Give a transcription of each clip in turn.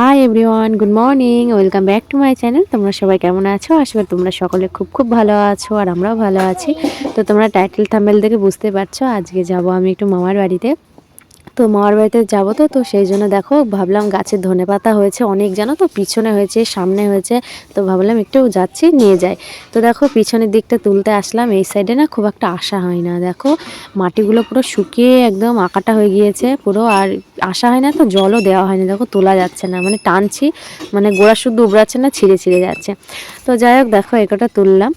Hi everyone good morning welcome back to my channel তোমরা সবাই কেমন আছো? আশা করি তোমরা সকলে খুব খুব ভালো আছো আর আমরাও ভালো আছি। তো তোমরা টাইটেল থাম্বেল দেখে বুঝতে পারছ, আজকে যাব আমি একটু মামার বাড়িতে। তো মামার বাড়িতে যাব তো তো সেই জন্য দেখো, ভাবলাম গাছের ধনে পাতা হয়েছে অনেক জানো তো, পিছনে হয়েছে, সামনে হয়েছে। তো ভাবলাম একটু যাচ্ছি, নিয়ে যাই। তো দেখো, পিছনের দিকটা তুলতে আসলাম, এই সাইডে না খুব একটা আশা হয় না। দেখো, মাটিগুলো পুরো শুকিয়ে একদম আঁকাটা হয়ে গিয়েছে পুরো, আর আসা হয় না তো, জলও দেওয়া হয়নি দেখো, তোলা যাচ্ছে না। মানে টানছি মানে গোড়া শুদ্ধ উবড়াচ্ছে না, ছিঁড়ে ছিঁড়ে যাচ্ছে। তো যাই হোক, দেখো একটা তুললাম।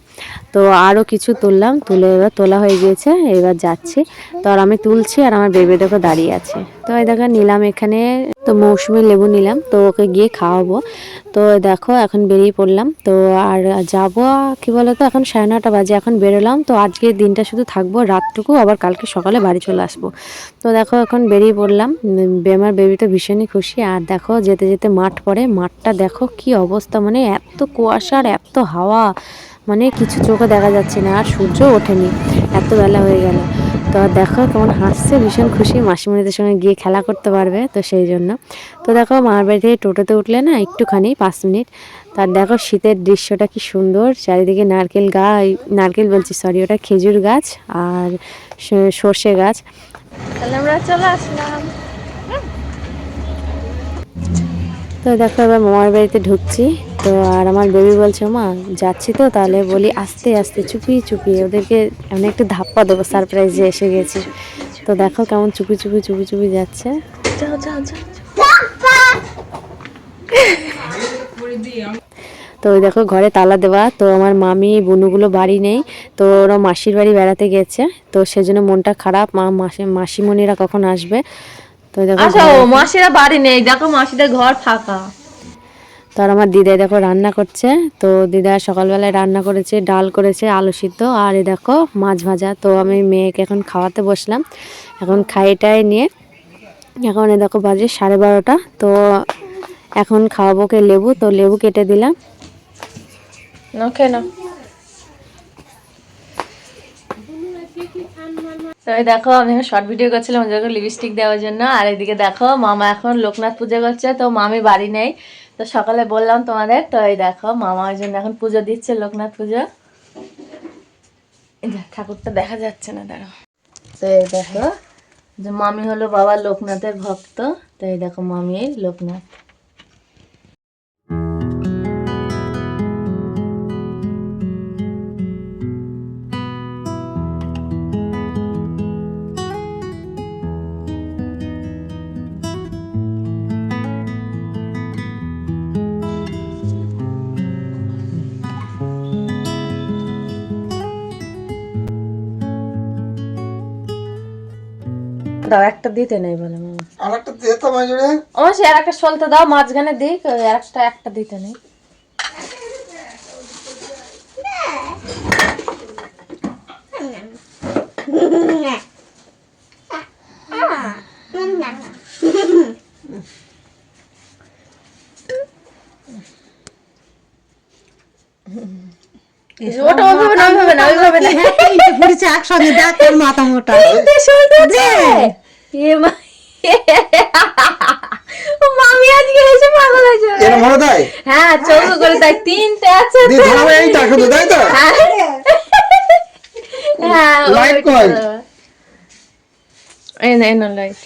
তো আরও কিছু তুললাম, তুলে এবার তোলা হয়ে গিয়েছে, এবার যাচ্ছি। তো আর আমি তুলছি, আর আমার বেবি দেখো দাঁড়িয়ে আছে। তো এই দেখো, নিলাম এখানে। তো মৌসুমি লেবু নিলাম, তো ওকে গিয়ে খাওয়াবো। তো দেখো, এখন বেরিয়ে পড়লাম। তো আর যাব, কি বলতো, এখন সাড়ে নটা বাজে, এখন বেরোলাম। তো আজকের দিনটা শুধু থাকব রাতটুকু, আবার কালকে সকালে বাড়ি চলে আসব। তো দেখো, এখন বেরিয়ে পড়লাম। আমার বেবি তো ভীষণই খুশি। আর দেখো, যেতে যেতে মাঠ পড়ে। মাঠটা দেখো, কি অবস্থা মানে এত কুয়াশা আর এত হাওয়া। মানে কিছু চোখে দেখা যাচ্ছে না, আর সূর্য ওঠেনি। এত বেলা হয়ে গেল। তো দেখো কেমন হাসছে, ভীষণ খুশি। মাসিমণিদের সঙ্গে গিয়ে খেলা করতে পারবে, তো সেই জন্য। তো দেখো মার বাড়ি থেকে টোটোতে উঠলে না একটুখানি, পাঁচ মিনিট। তার দেখো শীতের দৃশ্যটা কি সুন্দর, চারিদিকে নারকেল গাছ, নারকেল বলছি সরি ওটা খেজুর গাছ আর সর্ষে গাছ। তাহলে আমরা চলে আসলাম। তো দেখো এবার মামার বাড়িতে ঢুকছি। তো আর আমার বেবি বলছে মা যাচ্ছি তো? তাহলে বলি আস্তে আস্তে চুপি চুপি ওদেরকে আমি একটু ধাপ্পা দেবো সারপ্রাইজে এসে গেছি। তো দেখো কেমন চুপি চুপি চুপি চুপি যাচ্ছে। তো ওই দেখো ঘরে তালা দেওয়া। তো আমার মামি বুনুগুলো বাড়ি নেই। তো ওরা মাসির বাড়ি বেড়াতে গেছে। তো সেজন্য মনটা খারাপ। মা মাসি মাসিমণিরা কখন আসবে? তো দেখো আচ্ছা মাসিরা বাড়ি নেই দেখো মাসিদের ঘর ফাঁকা। তো আর আমার দিদাই দেখো রান্না করছে তো দিদা সকালবেলায় রান্না করেছে ডাল করেছে আলু সিদ্ধ আর এই দেখো মাছ ভাজা। তো আমি মেয়েকে এখন খাওয়াতে বসলাম এখন খাইটাই নিয়ে। এখন এই দেখো বাজে সাড়ে বারোটা তো এখন খাওয়াবো কে লেবু তো লেবু কেটে দিলাম। ওকে না তো এই দেখো, আমি এখন শর্ট ভিডিও করছিলাম ওদেরকে লিপস্টিক দেওয়ার জন্য। আর এদিকে দেখো, মামা এখন লোকনাথ পুজো করছে, তো মামি বাড়ি নেই। তো সকালে বললাম তোমাদের, তো এই দেখো, মামা ওই জন্য এখন পুজো দিচ্ছে লোকনাথ পুজো। ঠাকুরটা দেখা যাচ্ছে না, দাঁড়াও। তো এই দেখো, যে মামি হলো বাবা লোকনাথের ভক্ত, তো এই দেখো মামি লোকনাথ। দাও একটা দিতে নেই বলে মামা। আর একটা দিতে মাজুরে আমার সে আর একটা সলতে দাও মাঝখানে দিক আর একটা একটা দিতে নেই। ওটা ওইভাবে না ওইভাবে না ওইভাবে না। একসঙ্গে দেখ তোর মাথা মোটা। এ মামি আজকে এসে পাগল হয়েছে এর মনে দেয় হ্যাঁ চৌকো করে তিনটে আছে দি তো। ধরাবে এইটা শুধু তাই তো? হ্যাঁ। হ্যাঁ Light ওই কই? এই না এই না লাইট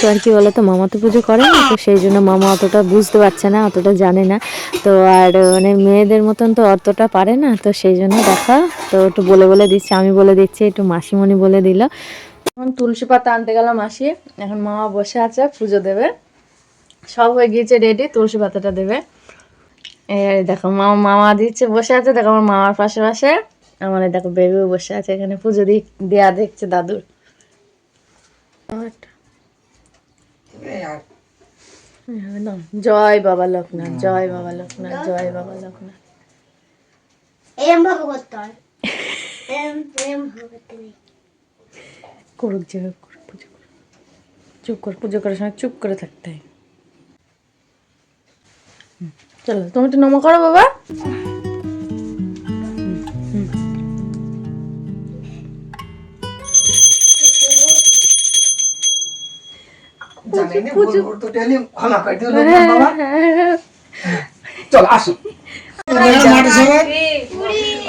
তো আর কি বলতো মামা তো পুজো করে না তো সেই জন্য মামা অতটা বুঝতে পারছে না অতটা জানে না। তো আর মানে মেয়েদের মতন তো অতটা পারে না তো সেই জন্য দেখা তো একটু বলে বলে দিচ্ছে আমি বলে দিচ্ছি একটু মাসিমণি বলে দিল। এখন তুলসী পাতা আনতে গেলাম আসি এখন মামা বসে আছে, পুজো দেবে। সব হয়ে গিয়েছে রেডি তুলসী পাতাটা দেবে। দেখো মামা মামা দিচ্ছে, বসে আছে, দেখো আমার মামার পাশে পাশে আমার দেখো বেবিও বসে আছে, এখানে পুজো দি দেয়া দেখছে দাদুর। জয় বাবা লোকনাথ, জয় বাবা লোকনাথ, জয় বাবা লোকনাথ। এম ভাবে করতে হয় এম এম ভাবে করতে করুক যে করুক, পুজো করুক। চুপ কর পুজো করার সময় চুপ করে থাকতে হয়। চলো তুমি একটু নমো করো বাবা। করে দিও লোকনাথ বাবা। চল আসো। মাঠে সবাই।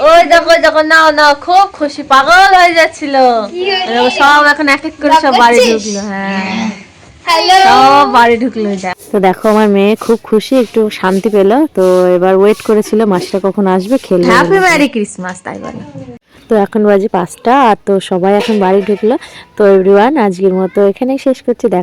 ওই দেখো দেখো নাও নাও খুব খুশি পাগল হয়ে যাচ্ছিল। সব এখন এক এক করে সব বাড়ি ঢুকলো হ্যাঁ। সব বাড়ি ঢুকলো তো দেখো আমার মেয়ে খুব খুশি একটু শান্তি পেল। তো এবার ওয়েট করেছিল মাসটা কখন আসবে খেলবে। হ্যাপি। ম্যারি ক্রিসমাস তাই বলে। তো এখন বাজে পাঁচটা আর তো সবাই এখন বাড়ি ঢুকলো। তো এভরিওয়ান আজকের মতো এখানেই শেষ করছি দেখ